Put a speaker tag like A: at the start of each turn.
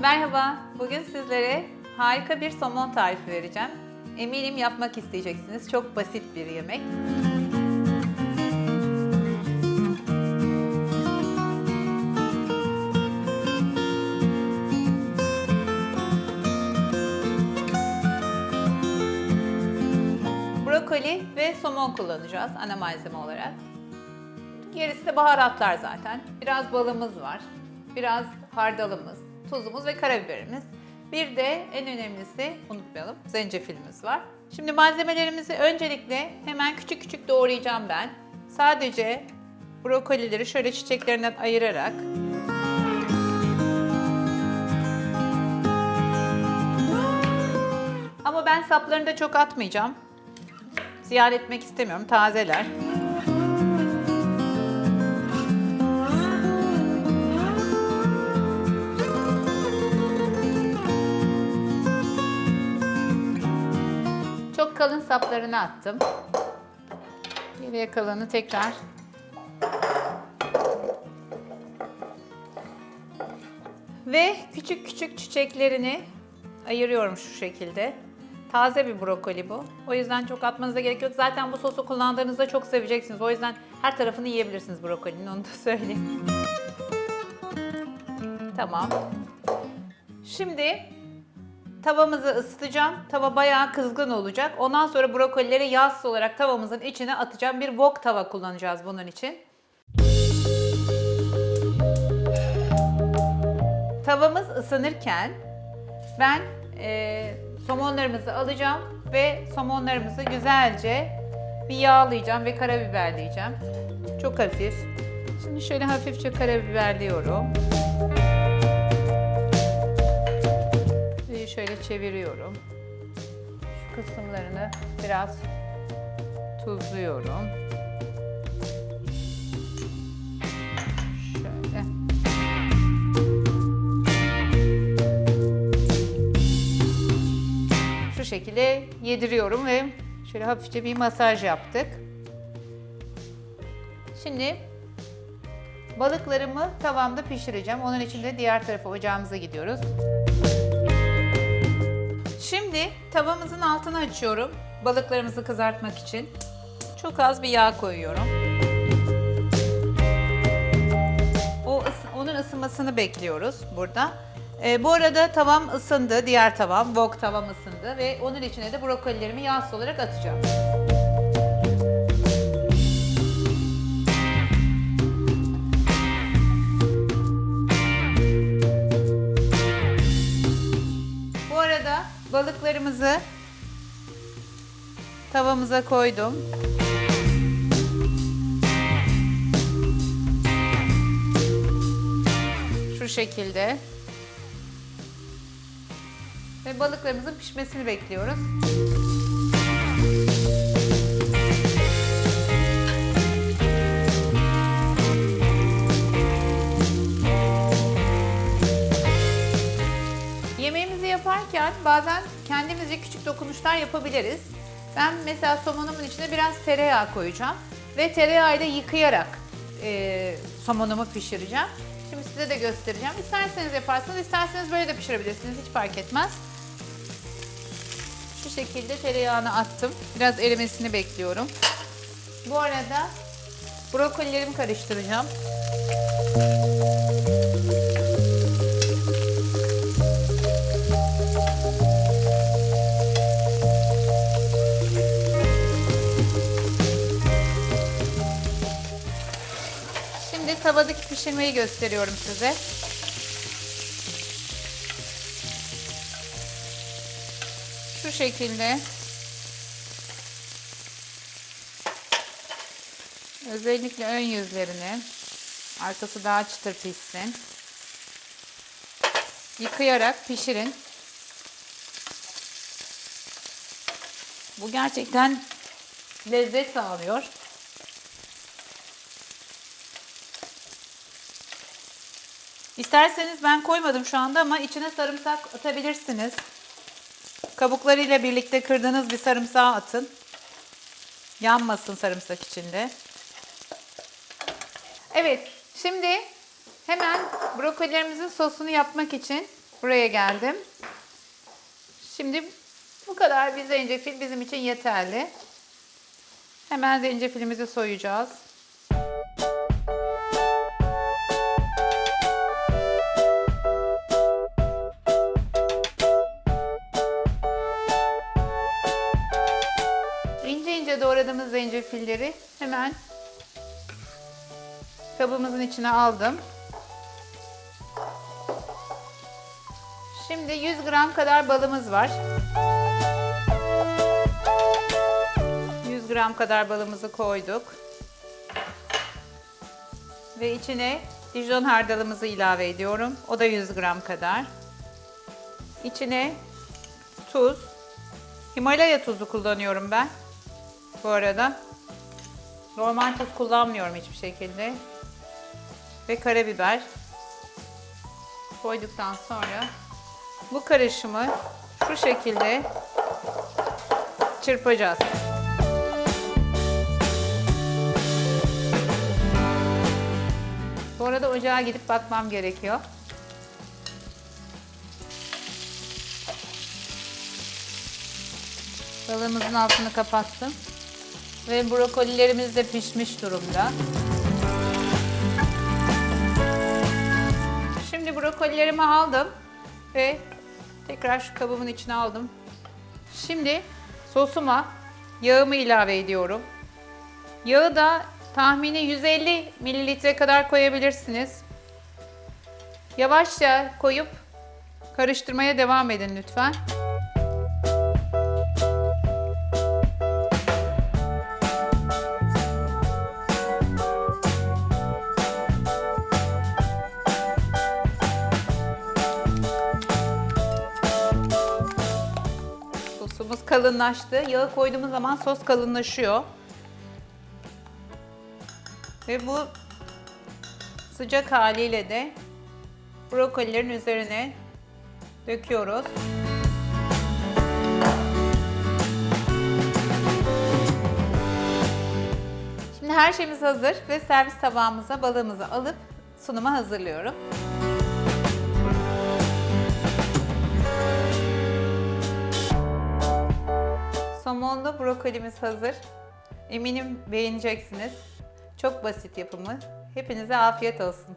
A: Merhaba, bugün sizlere harika bir somon tarifi vereceğim. Eminim yapmak isteyeceksiniz. Çok basit bir yemek. Brokoli ve somon kullanacağız ana malzeme olarak. Gerisi de baharatlar zaten. Biraz balımız var. Biraz hardalımız, tuzumuz ve karabiberimiz. Bir de en önemlisi unutmayalım zencefilimiz var. Şimdi malzemelerimizi öncelikle hemen küçük küçük doğrayacağım ben. Sadece brokolileri şöyle çiçeklerinden ayırarak Ama ben saplarını da çok atmayacağım. Ziyan etmek istemiyorum. Tazeler. Kalın saplarını attım. Geriye kalanı tekrar ve küçük küçük çiçeklerini ayırıyorum şu şekilde. Taze bir brokoli bu. O yüzden çok atmanıza gerek yok. Zaten bu sosu kullandığınızda çok seveceksiniz. O yüzden her tarafını yiyebilirsiniz brokolinin. Onu da söyleyeyim. Tamam. Şimdi tavamızı ısıtacağım. Tava bayağı kızgın olacak. Ondan sonra brokolileri yağsız olarak tavamızın içine atacağım. Bir wok tava kullanacağız bunun için. Tavamız ısınırken ben e, somonlarımızı alacağım ve somonlarımızı güzelce bir yağlayacağım ve karabiberleyeceğim. Çok hafif. Şimdi şöyle hafifçe karabiberliyorum. Şöyle çeviriyorum. Şu kısımlarını biraz tuzluyorum. Şöyle. Şu şekilde yediriyorum ve şöyle hafifçe bir masaj yaptık. Şimdi balıklarımı tavamda pişireceğim. Onun için de diğer tarafa ocağımıza gidiyoruz. Şimdi tavamızın altını açıyorum. Balıklarımızı kızartmak için. Çok az bir yağ koyuyorum. O onun ısınmasını bekliyoruz burada. Ee, bu arada tavam ısındı, diğer tavam, wok tavam ısındı ve onun içine de brokolilerimi yağsız olarak atacağım. Balıklarımızı tavamıza koydum. Şu şekilde. Ve balıklarımızın pişmesini bekliyoruz. Yaparken bazen kendimizce küçük dokunuşlar yapabiliriz. Ben mesela somonumun içine biraz tereyağı koyacağım ve tereyağıyla yıkayarak e, somonumu pişireceğim. Şimdi size de göstereceğim. İsterseniz yaparsınız, isterseniz böyle de pişirebilirsiniz. Hiç fark etmez. Şu şekilde tereyağını attım. Biraz erimesini bekliyorum. Bu arada brokolilerimi karıştıracağım. Pişirmeyi gösteriyorum size. Şu şekilde. Özellikle ön yüzlerini, arkası daha çıtır pişsin. Yıkayarak pişirin. Bu gerçekten lezzet sağlıyor. İsterseniz ben koymadım şu anda ama içine sarımsak atabilirsiniz. Kabuklarıyla birlikte kırdığınız bir sarımsağı atın. Yanmasın sarımsak içinde. Evet, şimdi hemen brokolilerimizin sosunu yapmak için Buraya geldim. Şimdi bu kadar bir zencefil bizim için yeterli. Hemen zencefilimizi soyacağız. Zencefilleri hemen kabımızın içine aldım. Şimdi 100 gram kadar balımız var. 100 gram kadar balımızı koyduk. Ve içine Dijon hardalımızı ilave ediyorum. O da 100 gram kadar. İçine tuz. Himalaya tuzu kullanıyorum ben. Bu arada. Normal tuz kullanmıyorum hiçbir şekilde. Ve karabiber. Koyduktan sonra bu karışımı şu şekilde çırpacağız. Bu arada ocağa gidip bakmam gerekiyor. Balığımızın altını kapattım. Ve brokolilerimiz de pişmiş durumda. Şimdi brokolilerimi aldım ve tekrar şu kabımın içine aldım. Şimdi sosuma yağımı ilave ediyorum. Yağı da tahmini 150 mililitre kadar koyabilirsiniz. Yavaşça koyup karıştırmaya devam edin lütfen. Sosumuz kalınlaştı. Yağı koyduğumuz zaman sos kalınlaşıyor. Ve bu sıcak haliyle de brokolilerin üzerine döküyoruz. Şimdi her şeyimiz hazır ve servis tabağımıza balığımızı alıp sunuma hazırlıyorum. Somonlu brokolimiz hazır. Eminim beğeneceksiniz. Çok basit yapımı. Hepinize afiyet olsun.